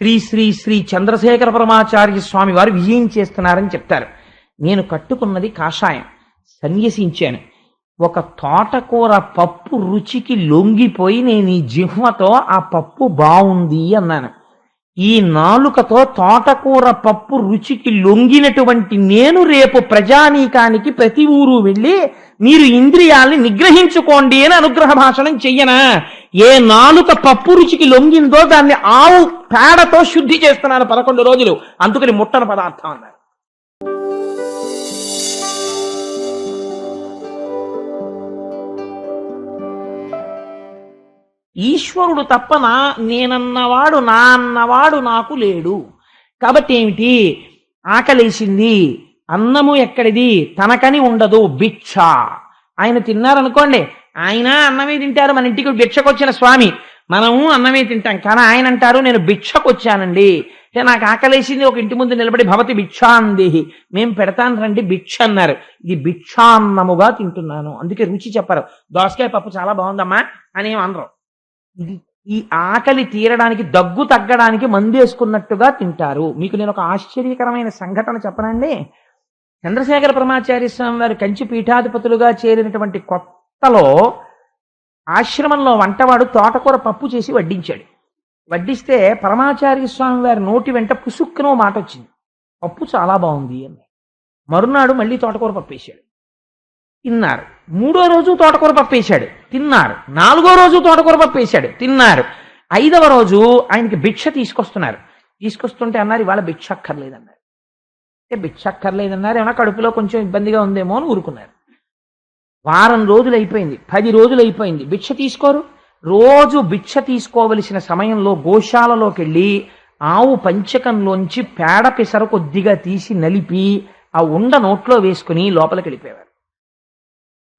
శ్రీ శ్రీ శ్రీ చంద్రశేఖర పరమాచార్య స్వామి వారు విజయం చేస్తున్నారని చెప్తారు. నేను కట్టుకున్నది కాషాయం. సన్యసించాను. ఒక తోటకూర పప్పు రుచికి లొంగిపోయి నేను ఈ జిహ్వతో ఆ పప్పు బాగుంది అన్నాను. ఈ నాలుకతో తోటకూర పప్పు రుచికి లొంగినటువంటి నేను రేపు ప్రజానీకానికి ప్రతి ఊరు వెళ్ళి మీరు ఇంద్రియాల్ని నిగ్రహించుకోండి అని అనుగ్రహ భాషణం చెయ్యనా? ఏ నాలుక పప్పు రుచికి లొంగిందో దాన్ని ఆవు పేడతో శుద్ధి చేస్తున్నాను పదకొండు రోజులు. అందుకని ముట్టన పదార్థం అన్నారు. ఈశ్వరుడు తప్ప నా నేనన్నవాడు నా అన్నవాడు నాకు లేడు. కాబట్టి ఏమిటి? ఆకలేసింది. అన్నము ఎక్కడిది? తనకని ఉండదు. భిక్ష. ఆయన తిన్నారనుకోండి ఆయన అన్నమే తింటారు. మన ఇంటికి భిక్షకొచ్చిన స్వామి. మనము అన్నమే తింటాం. కానీ ఆయన అంటారు నేను భిక్షకొచ్చానండి. అంటే నాకు ఆకలేసింది ఒక ఇంటి ముందు నిలబడి భవతి భిక్షాందేహి మేము పెడతాను రండి భిక్ష అన్నారు. ఇది భిక్షాన్నముగా తింటున్నాను. అందుకే రుచి చెప్పరు. దోసకాయ పప్పు చాలా బాగుందమ్మా అని అనరు. ఈ ఆకలి తీరడానికి దగ్గు తగ్గడానికి మందేసుకున్నట్టుగా తింటారు. మీకు నేను ఒక ఆశ్చర్యకరమైన సంఘటన చెప్పనండి. చంద్రశేఖర పరమాచార్య స్వామి వారు కంచి పీఠాధిపతులుగా చేరినటువంటి కొత్తలో ఆశ్రమంలో వంటవాడు తోటకూర పప్పు చేసి వడ్డించాడు. వడ్డిస్తే పరమాచార్య స్వామి వారి నోటి వెంట పుసుక్కునో మాట వచ్చింది. పప్పు చాలా బాగుంది అని. మరునాడు మళ్ళీ తోటకూర పప్పు వేసాడు తిన్నారు. మూడో రోజు తోటకూర పప్పు వేశాడు. తిన్నారు. నాలుగో రోజు తోటకూర పప్పు వేశాడు. తిన్నారు. ఐదవ రోజు ఆయనకి భిక్ష తీసుకొస్తున్నారు. తీసుకొస్తుంటే అన్నారు ఇవాళ భిక్ష అక్కర్లేదన్నారు అంటే భిక్ష అక్కర్లేదన్నారు ఏమన్నా కడుపులో కొంచెం ఇబ్బందిగా ఉందేమో అని ఊరుకున్నారు. వారం రోజులు అయిపోయింది. పది రోజులు అయిపోయింది. భిక్ష తీసుకోరు. రోజు భిక్ష తీసుకోవలసిన సమయంలో గోశాలలోకి వెళ్ళి ఆవు పంచకంలోంచి పేడ పిసర కొద్దిగా తీసి నలిపి ఆ ఉండ నోట్లో వేసుకుని లోపలికి వెళ్ళిపోయేవారు.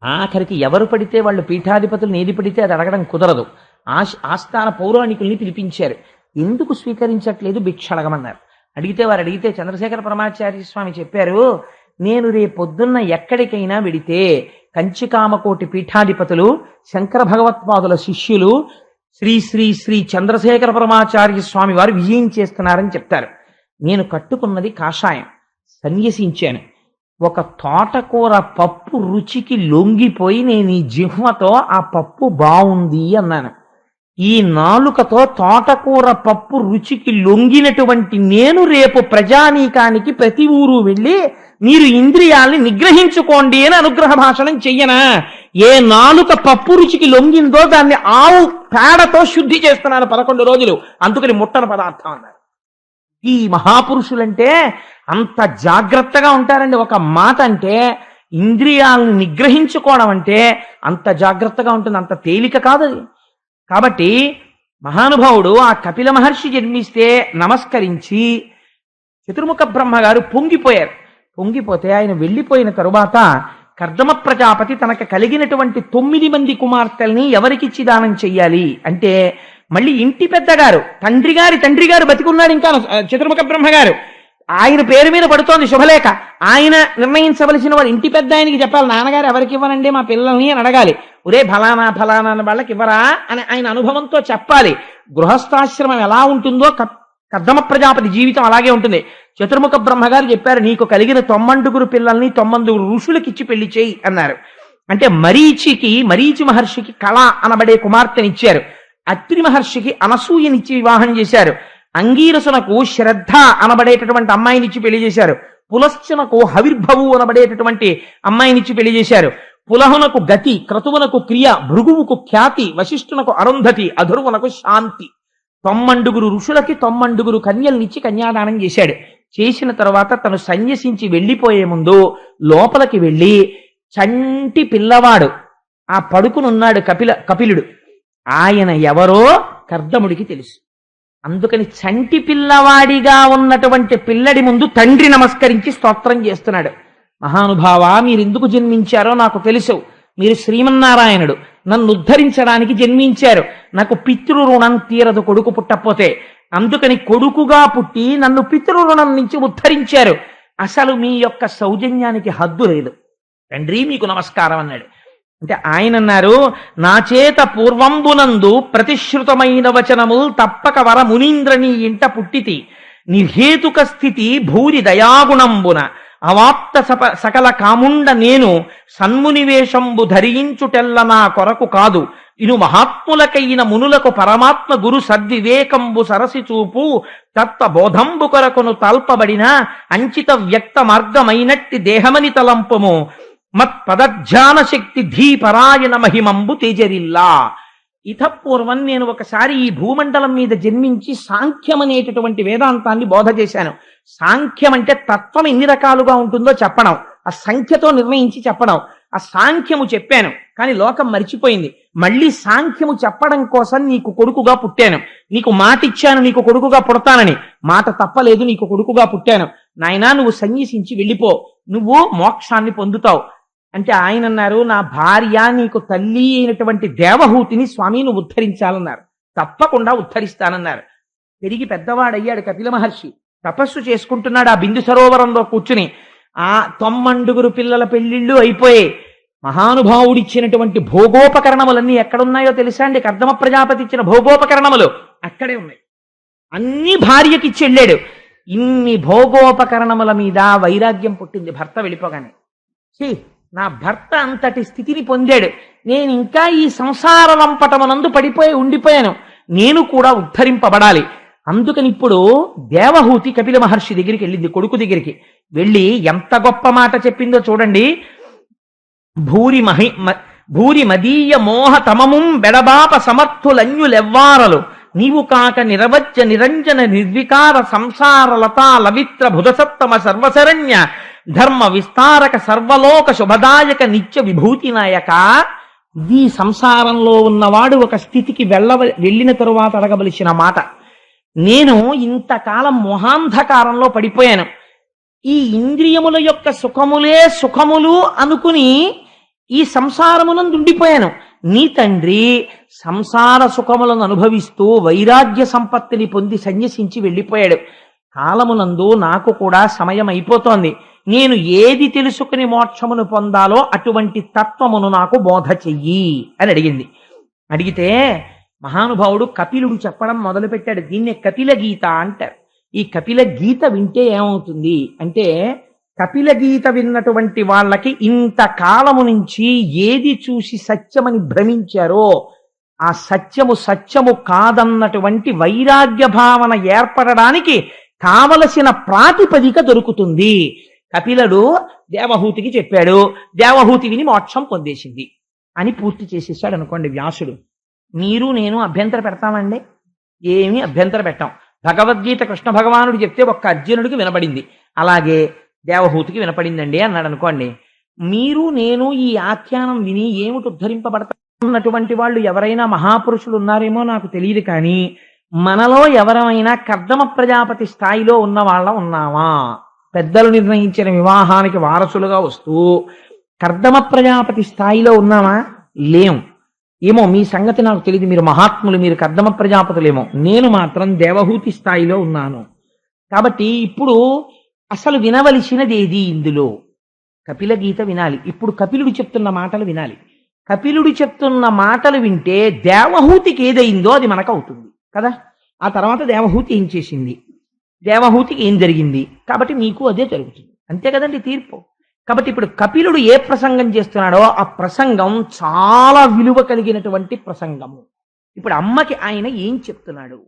ఆఖరికి ఎవరు పడితే వాళ్ళు పీఠాధిపతులు ఏది పడితే అది అడగడం కుదరదు. ఆశ ఆస్థాన పౌరాణికుల్ని పిలిపించారు. ఎందుకు స్వీకరించట్లేదు? భిక్ష అడగమన్నారు. అడిగితే వారు అడిగితే చంద్రశేఖర పరమాచార్య స్వామి చెప్పారు నేను రేపొద్దున్న ఎక్కడికైనా వెడితే కంచికామకోటి పీఠాధిపతులు శంకర భగవత్పాదుల శిష్యులు శ్రీ శ్రీ శ్రీ చంద్రశేఖర పరమాచార్య స్వామి వారు విజయం చేస్తున్నారని చెప్తారు. నేను కట్టుకున్నది కాషాయం. సన్యసించాను. ఒక తోటకూర పప్పు రుచికి లొంగిపోయి నేను ఈ జిహ్వతో ఆ పప్పు బాగుంది అన్నాను. ఈ నాలుకతో తోటకూర పప్పు రుచికి లొంగినటువంటి నేను రేపు ప్రజానీకానికి ప్రతి ఊరు వెళ్ళి మీరు ఇంద్రియాల్ని నిగ్రహించుకోండి అని అనుగ్రహ భాషణం చెయ్యనా? ఏ నాలుక పప్పు రుచికి లొంగిందో దాన్ని ఆవు పేడతో శుద్ధి చేస్తున్నాను పదకొండు రోజులు. అందుకని ముట్టన పదార్థం అన్నారు. ఈ మహాపురుషులంటే అంత జాగ్రత్తగా ఉంటారండి. ఒక మాట అంటే ఇంద్రియాలను నిగ్రహించుకోవడం అంటే అంత జాగ్రత్తగా ఉంటుంది. అంత తేలిక కాదు అది. కాబట్టి మహానుభావుడు ఆ కపిల మహర్షి జన్మిస్తే నమస్కరించి చతుర్ముఖ బ్రహ్మ గారు పొంగిపోయారు. పొంగిపోతే ఆయన వెళ్ళిపోయిన తరువాత కర్దమ ప్రజాపతి తనకు కలిగినటువంటి తొమ్మిది మంది కుమార్తెల్ని ఎవరికిచ్చి దానం చెయ్యాలి అంటే మళ్ళీ ఇంటి పెద్దగారు తండ్రి గారి తండ్రి గారు బతికున్నాడు ఇంకా చతుర్ముఖ బ్రహ్మ గారు ఆయన పేరు మీద పడుతోంది శుభలేఖ. ఆయన నిర్ణయించవలసిన వారు ఇంటి పెద్ద ఆయనకి చెప్పాలి నాన్నగారు ఎవరికి ఇవ్వనండి మా పిల్లల్ని అని అడగాలి. ఒరే ఫలానా ఫలానా అన్న వాళ్ళకి ఇవ్వరా అని ఆయన అనుభవంతో చెప్పాలి. గృహస్థాశ్రమం ఎలా ఉంటుందో కద్దమ ప్రజాపతి జీవితం అలాగే ఉంటుంది. చతుర్ముఖ బ్రహ్మగారు చెప్పారు నీకు కలిగిన తొమ్మండుగురు పిల్లల్ని తొమ్మండుగురు ఋషులకిచ్చి పెళ్ళి చేయి అన్నారు. అంటే మరీచికి మరీచి మహర్షికి కళ అనబడే కుమార్తెనిచ్చారు. అత్రి మహర్షికి అనసూయనిచ్చి వివాహం చేశారు. అంగీరసునకు శ్రద్ధ అనబడేటటువంటి అమ్మాయినిచ్చి పెళ్ళి చేశారు. పులశ్చనకు హవిర్భవు అనబడేటటువంటి అమ్మాయినిచ్చి పెళ్ళి చేశారు. పులహునకు గతి క్రతువునకు క్రియ భృగువుకు ఖ్యాతి వశిష్ఠునకు అరుంధతి అధురువునకు శాంతి. తొమ్మండుగురు ఋషులకి తొమ్మండుగురు కన్యల్నిచ్చి కన్యాదానం చేశాడు. చేసిన తర్వాత తను సన్యసించి వెళ్ళిపోయే ముందు లోపలికి వెళ్ళి చంటి పిల్లవాడు ఆ పడుకునున్నాడు కపిల కపిలుడు. ఆయన ఎవరో కర్దముడికి తెలుసు. అందుకని చంటి పిల్లవాడిగా ఉన్నటువంటి పిల్లడి ముందు తండ్రి నమస్కరించి స్తోత్రం చేస్తున్నాడు. మహానుభావ మీరెందుకు జన్మించారో నాకు తెలుసు. మీరు శ్రీమన్నారాయణుడు. నన్ను ఉద్ధరించడానికి జన్మించారు. నాకు పితృరుణం తీరదు కొడుకు పుట్టకపోతే. అందుకని కొడుకుగా పుట్టి నన్ను పితృరుణం నుంచి ఉద్ధరించారు. అసలు మీ యొక్క సౌజన్యానికి హద్దు లేదు. తండ్రి మీకు నమస్కారం అన్నాడు. అంటే ఆయన అన్నారు నా చేత పూర్వంబునందు ప్రతిశ్రుతమైన వచనముల్ తప్పక వర మునీంద్రని ఇంట పుట్టితి. నిర్హేతుక స్థితి భూరి దయాగుణంబున. అవాప్త సప సకల కాముండ నేను సన్మునివేషంబు ధరించుటెల్ల నా కొరకు కాదు. ఇను మహాత్ములకైన మునులకు పరమాత్మ గురు సద్వివేకంబు సరసి చూపు తత్వ బోధంబు కొరకును తల్పబడిన అంచిత వ్యక్త మార్గమైనట్టి దేహమని తలంపము. మత్పదధ్యాన శక్తి ధీపరాయణ మహిమంబు తేజరిల్లా. ఇతపూర్వం నేను ఒకసారి ఈ భూమండలం మీద జన్మించి సాంఖ్యం అనేటటువంటి వేదాంతాన్ని బోధ చేశాను. సాంఖ్యం అంటే తత్వం ఎన్ని రకాలుగా ఉంటుందో చెప్పడం. ఆ సంఖ్యతో నిర్ణయించి చెప్పడం. ఆ సాంఖ్యము చెప్పాను కానీ లోకం మరిచిపోయింది. మళ్ళీ సాంఖ్యము చెప్పడం కోసం నీకు కొడుకుగా పుట్టాను. నీకు మాట ఇచ్చాను నీకు కొడుకుగా పుడతానని. మాట తప్పలేదు నీకు కొడుకుగా పుట్టాను. నాయనా నువ్వు సన్యసించి వెళ్ళిపో. నువ్వు మోక్షాన్ని పొందుతావు. అంటే ఆయన అన్నారు నా భార్య నీకు తల్లి అయినటువంటి దేవహూతిని స్వామిని ఉద్ధరించాలన్నారు. తప్పకుండా ఉద్ధరిస్తానన్నారు. పెరిగి పెద్దవాడయ్యాడు కపిల మహర్షి. తపస్సు చేసుకుంటున్నాడు ఆ బిందు సరోవరంలో కూర్చుని. ఆ తొమ్మండుగురు పిల్లల పెళ్ళిళ్ళు అయిపోయే మహానుభావుడిచ్చినటువంటి భోగోపకరణములన్నీ ఎక్కడున్నాయో తెలుసా అండి? కర్దమ ప్రజాపతి ఇచ్చిన భోగోపకరణములు అక్కడే ఉన్నాయి. అన్ని భార్యకి వెళ్ళాడు. ఇన్ని భోగోపకరణముల మీద వైరాగ్యం పుట్టింది భర్త వెళ్ళిపోగానే. నా భర్త అంతటి స్థితిని పొందాడు. నేను ఇంకా ఈ సంసార లంపటమునందు పడిపోయి ఉండిపోయాను. నేను కూడా ఉద్ధరింపబడాలి. అందుకని ఇప్పుడు దేవహూతి కపిల మహర్షి దగ్గరికి వెళ్ళింది కొడుకు దగ్గరికి. వెళ్ళి ఎంత గొప్ప మాట చెప్పిందో చూడండి. భూరి మహి మ- భూరి మదీయ మోహ తమముం బెడబాప సమర్థులన్యులెవ్వారలు. నీవు కాక నిరవజ్య నిరంజన నిర్వికార సంసార లతా లవిత్ర భుజసత్తమ సర్వశరణ్య ధర్మ విస్తారక సర్వలోక శుభదాయక నిత్య విభూతి నాయక. ఈ సంసారంలో ఉన్నవాడు ఒక స్థితికి వెళ్ళ వెళ్ళిన తరువాత అడగవలసిన మాట. నేను ఇంతకాలం మొహాంధకారంలో పడిపోయాను. ఈ ఇంద్రియముల యొక్క సుఖములే సుఖములు అనుకుని ఈ సంసారమునందు ఉండిపోయాను. నీ తండ్రి సంసార సుఖములను అనుభవిస్తూ వైరాగ్య సంపత్తిని పొంది సన్యసించి వెళ్ళిపోయాడు. కాలమునందు నాకు కూడా సమయం అయిపోతోంది. నేను ఏది తెలుసుకుని మోక్షమును పొందాలో అటువంటి తత్వమును నాకు బోధ చెయ్యి అని అడిగింది. అడిగితే మహానుభావుడు కపిలుడు చెప్పడం మొదలుపెట్టాడు. దీన్నే కపిల గీత అంటారు. ఈ కపిల గీత వింటే ఏమవుతుంది అంటే కపిల గీత విన్నటువంటి వాళ్ళకి ఇంత కాలము నుంచి ఏది చూసి సత్యమని భ్రమించారో ఆ సత్యము సత్యము కాదన్నటువంటి వైరాగ్య భావన ఏర్పడడానికి కావలసిన ప్రాతిపదిక దొరుకుతుంది. కపిలుడు దేవహూతికి చెప్పాడు దేవహూతి విని మోక్షం పొందేసింది అని పూర్తి చేసేసాడు అనుకోండి వ్యాసుడు. మీరు నేను అభ్యంతర పెడతామండి? ఏమీ అభ్యంతర పెట్టాం. భగవద్గీత కృష్ణ భగవానుడు చెప్తే ఒక్క అర్జునుడికి వినపడింది అలాగే దేవహూతికి వినపడిందండి అన్నాడు అనుకోండి. మీరు నేను ఈ ఆఖ్యానం విని ఏమిటి ఉద్ధరింపబడతాన్నటువంటి వాళ్ళు ఎవరైనా మహాపురుషులు ఉన్నారేమో నాకు తెలియదు కానీ మనలో ఎవరైనా కర్దమ ప్రజాపతి స్థాయిలో ఉన్న వాళ్ళ ఉన్నామా? పెద్దలు నిర్ణయించిన వివాహానికి వారసులుగా వస్తూ కర్దమ ప్రజాపతి స్థాయిలో ఉన్నామా? లేం ఏమో మీ సంగతి నాకు తెలియదు మీరు మహాత్ములు మీరు కర్దమ ప్రజాపతులేమో. నేను మాత్రం దేవహూతి స్థాయిలో ఉన్నాను. కాబట్టి ఇప్పుడు అసలు వినవలసినది ఏది ఇందులో? కపిల గీత వినాలి. ఇప్పుడు కపిలుడు చెప్తున్న మాటలు వినాలి. కపిలుడు చెప్తున్న మాటలు వింటే దేవహూతికి ఏదైందో అది మనకు అవుతుంది. కదా? ఆ తర్వాత దేవహూతి ఏం చేసింది? దేవహూతికి ఏం జరిగింది? కాబట్టి మీకు అదే జరుగుతుంది. అంతే కదండి తీర్పు. కాబట్టి ఇప్పుడు కపిలుడు ఏ ప్రసంగం చేస్తున్నాడో ఆ ప్రసంగం చాలా విలువ కలిగినటువంటి ప్రసంగము. ఇప్పుడు అమ్మకి ఆయన ఏం చెప్తున్నాడు?